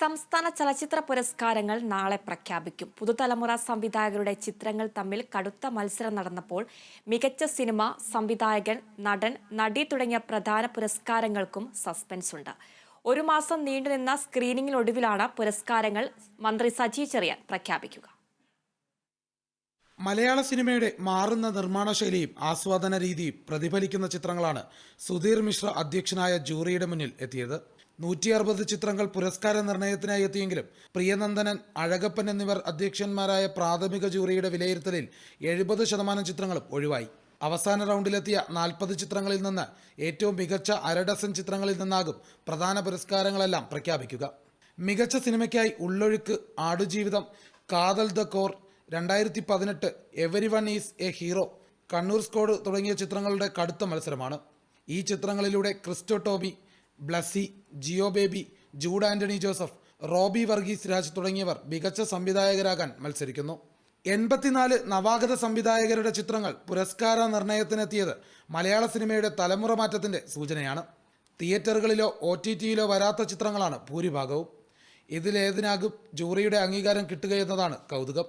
സംസ്ഥാന ചലച്ചിത്ര പുരസ്കാരങ്ങൾ നാളെ പ്രഖ്യാപിക്കും. പുതുതലമുറ സംവിധായകരുടെ ചിത്രങ്ങൾ തമ്മിൽ കടുത്ത മത്സരം നടന്നപ്പോൾ മികച്ച സിനിമ സംവിധായകൻ നടൻ നടി തുടങ്ങിയ പ്രധാന പുരസ്കാരങ്ങൾക്കും സസ്പെൻസ് ഉണ്ട്. ഒരു മാസം നീണ്ടുനിന്ന സ്ക്രീനിങ്ങിനൊടുവിലാണ് പുരസ്കാരങ്ങൾ മന്ത്രി സജി ചെറിയാൻ പ്രഖ്യാപിക്കുക. മലയാള സിനിമയുടെ മാറുന്ന നിർമ്മാണ ശൈലിയും ആസ്വാദന രീതിയും പ്രതിഫലിക്കുന്ന ചിത്രങ്ങളാണ് സുധീർ മിശ്ര അധ്യക്ഷനായ ജൂറിയുടെ മുന്നിൽ എത്തിയത്. നൂറ്റി അറുപത് ചിത്രങ്ങൾ പുരസ്കാര നിർണയത്തിനായി എത്തിയെങ്കിലും പ്രിയനന്ദനൻ അഴകപ്പൻ എന്നിവർ അധ്യക്ഷന്മാരായ പ്രാഥമിക ജൂറിയുടെ വിലയിരുത്തലിൽ എഴുപത് ശതമാനം ചിത്രങ്ങളും ഒഴിവായി. അവസാന റൗണ്ടിലെത്തിയ നാൽപ്പത് ചിത്രങ്ങളിൽ നിന്ന് ഏറ്റവും മികച്ച അരഡസൻ ചിത്രങ്ങളിൽ നിന്നാകും പ്രധാന പുരസ്കാരങ്ങളെല്ലാം പ്രഖ്യാപിക്കുക. മികച്ച സിനിമയ്ക്കായി ഉള്ളൊഴുക്ക് ആടുജീവിതം കാതൽ ദ കോർ രണ്ടായിരത്തി പതിനെട്ട് everyone is a hero Kannur squad തുടങ്ങിയ ചിത്രങ്ങളുടെ കടുത്ത മത്സരമാണ്. ഈ ചിത്രങ്ങളിലൂടെ ക്രിസ്റ്റോ ടോമി ബ്ലസ്സി ജിയോ ബേബി ജൂഡ് ആന്റണി ജോസഫ് റോബി വർഗീസ് രാജ് തുടങ്ങിയവർ മികച്ച സംവിധായകരാകാൻ മത്സരിക്കുന്നു. എൺപത്തിനാല് നവാഗത സംവിധായകരുടെ ചിത്രങ്ങൾ പുരസ്കാര നിർണയത്തിനെത്തിയത് മലയാള സിനിമയുടെ തലമുറ മാറ്റത്തിന്റെ സൂചനയാണ്. തിയേറ്ററുകളിലോ ഒ ടി ടിയിലോ വരാത്ത ചിത്രങ്ങളാണ് ഭൂരിഭാഗവും. ഇതിലേതിനാകും ജൂറിയുടെ അംഗീകാരം കിട്ടുകയെന്നതാണ് കൗതുകം.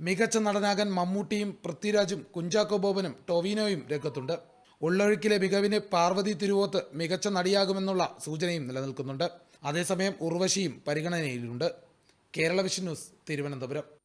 മികച്ച നടനാകാൻ മമ്മൂട്ടിയും പൃഥ്വിരാജും കുഞ്ചാക്കോ ബോബനും ടൊവിനോയും രംഗത്തുണ്ട്. ഉള്ളൊഴുക്കിലെ മികവിന് പാർവതി തിരുവോത്ത് മികച്ച നടിയാകുമെന്നുള്ള സൂചനയും നിലനിൽക്കുന്നുണ്ട്. അതേസമയം ഉർവശിയും പരിഗണനയിലുണ്ട്. Kerala vision news Thiruvananthapuram.